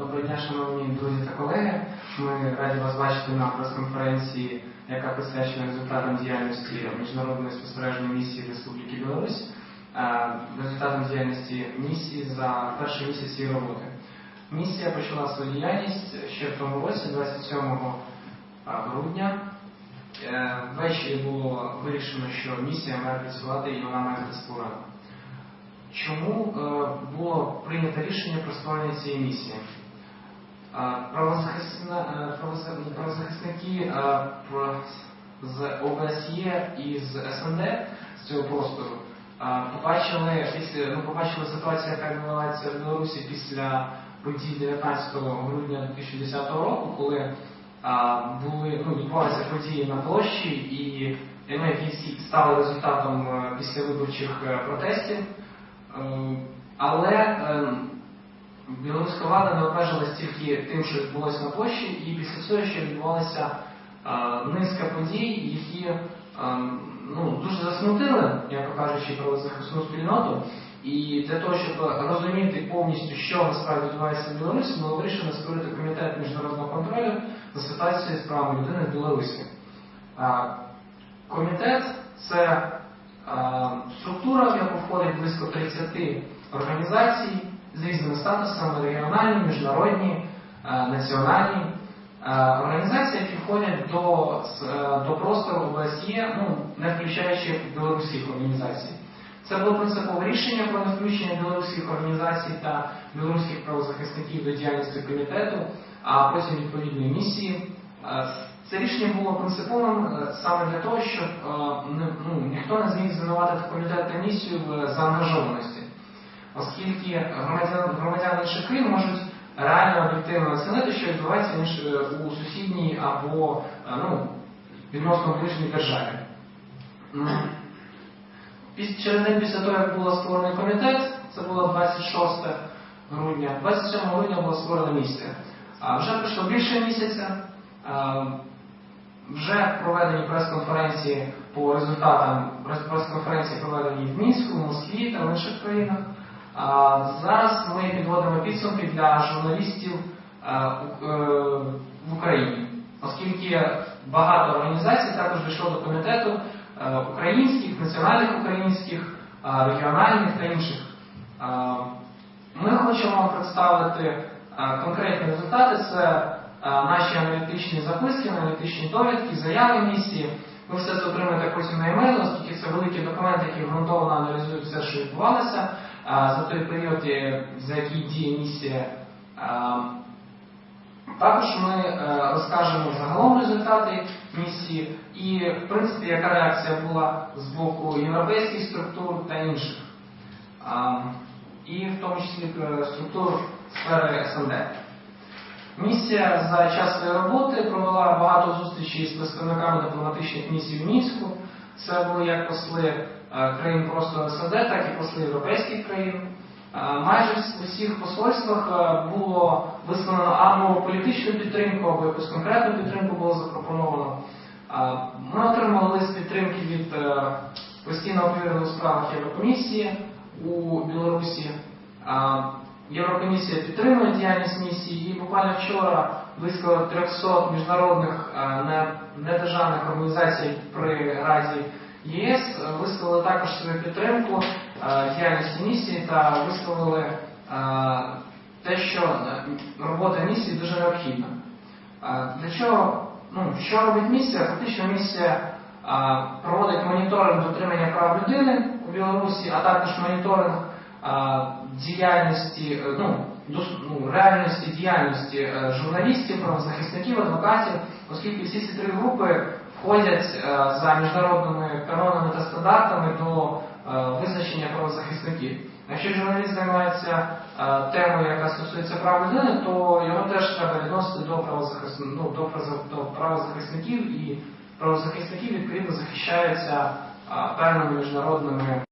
Доброго дня, шановні друзі та колеги. Ми раді вас бачити на прес-конференції, яка присвячена результатам діяльності міжнародної спостережної місії Республіки Білорусь, е, результатам діяльності місії за перший місяць її роботи. Місія почала свою діяльність ще в тому році, 27 грудня. Е, Ввечері було вирішено, що місія має працювати і вона має бути. Чому е, було прийнято рішення про створення цієї місії? Правозахисна- е, Правозахисники е, з ОБСЄ і з СНД з цього простору е, побачили, після, ну, побачили ситуацію, яка відбувається в Білорусі після подій 19 грудня 2010 року, коли були ну, відбувалися події на площі, і ну, стали результатом післявиборчих е, протестів. Але е, білоруська влада не обмежилась тільки тим, що відбулося на площі, і після цього ще відбувалася е, низка подій, які е, ну, дуже засмутили, як кажучи, правозахисну спільноту. І для того, щоб розуміти повністю, що насправді відбувається в Білорусі, було вирішено створити комітет міжнародного контролю за ситуацією з правами людини в Білорусі. А, Комітет це структура, в яку входить близько 30 організацій з різними статусами, регіональні, міжнародні, національні. Організації, які входять до, е, до простору ОБСЄ, ну, не включаючи білоруських організацій. Це було принципове рішення про невключення білоруських організацій та білоруських правозахисників до діяльності комітету, а потім відповідної місії. Е, Це рішення було принциповим е, саме для того, щоб е, ну, ніхто не зміг звинуватити комітет та місію в заангажованості, оскільки громадяни, громадяни інших можуть реально об'єктивно оцінити, що відбувається е, у сусідній або е, ну, відносно ближній державі. Через день після того, як було створений комітет, це було 26 грудня, 27 грудня була створена місія. А вже пройшло більше місяця, вже проведені прес-конференції по результатам прес-конференції проведені в Мінську, в Москві та в інших країнах. Зараз ми підводимо підсумки для журналістів у- е, в Україні, оскільки багато організацій також дійшло до комітету е, українських, національних українських, е, регіональних та інших. Е, Ми хочемо вам представити е, конкретні результати. Це е, наші аналітичні записки, аналітичні довідки, заяви місії. Ви все це отримаєте потім на емейл, оскільки це великий документ, який ґрунтовно аналізує все, що відбувалося е, за той період, е, за який діє місія. Також ми е, розкажемо загалом результати місії і, в принципі, яка реакція була з боку європейських структур та інших, і в тому числі е, структур сфери СНД. Місія за час своєї роботи провела багато зустрічей з представниками дипломатичних місій в Мінську. Це були як посли країн просто СНД, так і посли європейських країн. Е, Майже в усіх посольствах е, було висловлено або політичну підтримку, або якусь конкретну підтримку було запропоновано. Е, Ми отримали лист підтримки від е, постійного повіреного справах Єврокомісії у Білорусі. Е, Єврокомісія підтримує діяльність місії, і буквально вчора близько 300 міжнародних е, недержавних організацій при Раді ЄС е, висловили також свою підтримку е, діяльності місії та висловили е, те, що робота місії дуже необхідна. Для чого, ну, що робить місія? Фактично місія проводить моніторинг дотримання прав людини у Білорусі, а також моніторинг діяльності, ну, ну, реальності діяльності журналістів, правозахисників, адвокатів, оскільки всі ці три групи входять е, за міжнародними канонами та стандартами до е, визначення правозахисників. Якщо журналіст займається е, темою, яка стосується прав людини, то його теж треба відносити до правозахис... ну, до, правозахисників, і правозахисників відповідно захищаються певними міжнародними